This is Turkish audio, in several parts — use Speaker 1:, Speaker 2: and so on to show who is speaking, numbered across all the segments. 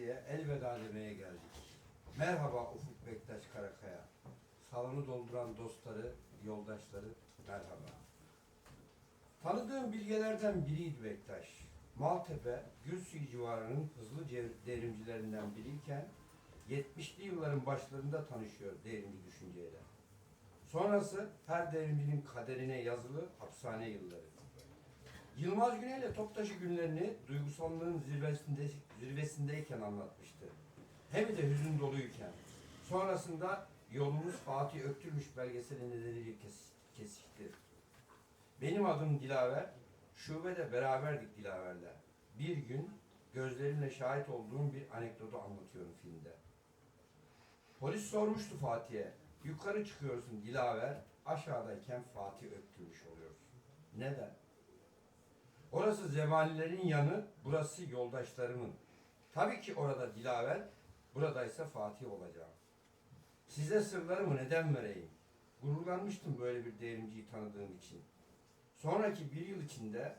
Speaker 1: Fatih'e elveda demeye geldik. Merhaba Ufuk Bektaş Karakaya. Salonu dolduran dostları, yoldaşları merhaba. Tanıdığım bilgelerden biriydi Bektaş. Maltepe, Gülsuyu civarının hızlı devrimcilerinden biriyken 70'li yılların başlarında tanışıyor devrimci düşünceyle. Sonrası her devrimcinin kaderine yazılı hapishane yılları. Yılmaz Güney ile Toptaşı günlerini duygusallığın zirvesinde, zirvesindeyken anlatmıştı. Hem de hüzün doluyken. Sonrasında yolumuz Fatih Öktürmüş belgeseli nedeniyle kes-. Benim adım Dilaver. Şubede beraberdik Dilaver'le. Bir gün gözlerimle şahit olduğum bir anekdotu anlatıyorum filmde. Polis sormuştu Fatih'e. Yukarı çıkıyorsun Dilaver, aşağıdayken Fatih Öktürmüş oluyorsun. Neden? Orası zebanilerin yanı, burası yoldaşlarımın. Tabii ki orada Dilaver, buradaysa Fatih olacağım. Size sırlarımı neden vereyim? Gururlanmıştım böyle bir devrimciyi tanıdığım için. Sonraki bir yıl içinde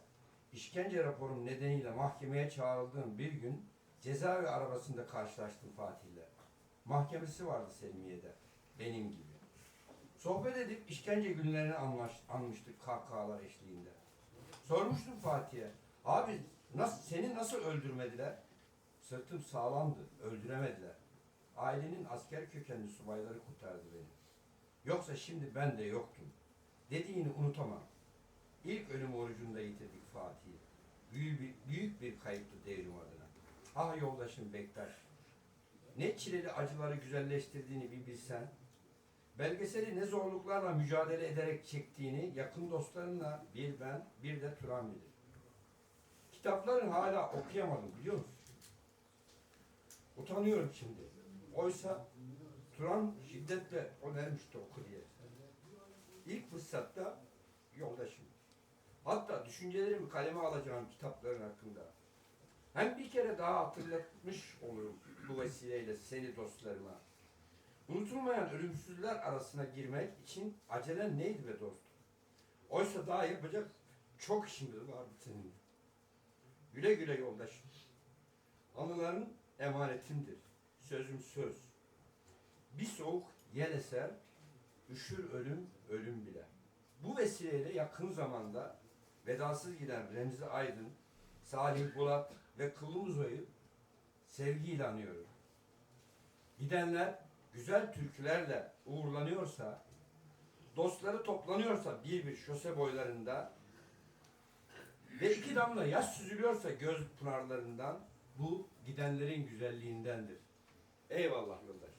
Speaker 1: işkence raporum nedeniyle mahkemeye çağrıldığım bir gün cezaevi arabasında karşılaştım Fatih'le. Mahkemesi vardı Selmiye'de, benim gibi. Sohbet edip işkence günlerini anlaş, anmıştık kahkahalar eşliğinde. Sormuştum Fatih'e, abi nasıl, seni nasıl öldürmediler? Sırtım sağlamdı, öldüremediler. Ailenin asker kökenli subayları kurtardı beni. Yoksa şimdi ben de yoktum. Dediğini unutamam. İlk ölüm orucunda yitirdik Fatih'i. Büyük bir, büyük bir kayıptı devrim adına. Ah yoldaşım Bektaş. Ne çileli acıları güzelleştirdiğini bir bilsen. Belgeseli ne zorluklarla mücadele ederek çektiğini yakın dostlarınla bir ben, bir de Turan bilir. Kitapların hala okuyamadım biliyor musun? Utanıyorum şimdi. Oysa Turan şiddetle önermişti oku diye. İlk fırsatta yoldaşım. Hatta düşüncelerimi kaleme alacağım kitapların hakkında. Hem bir kere daha hatırlatmış olurum bu vesileyle seni dostlarıma. Unutulmayan ölümsüzler arasına girmek için acelen neydi be dostum? Oysa daha yapacak çok işimiz vardı senin. Güle güle yoldaşım. Anıların emanetimdir. Sözüm söz. Bir soğuk yel eser, üşür ölüm, ölüm bile. Bu vesileyle yakın zamanda vedasız giden Remzi Aydın, Salih Bulat ve Kıvılcık'ı sevgiyle anıyorum. Gidenler güzel türkülerle uğurlanıyorsa, dostları toplanıyorsa bir bir şose boylarında ve iki damla yaş süzülüyorsa göz pınarlarından bu gidenlerin güzelliğindendir. Eyvallah yoldaş.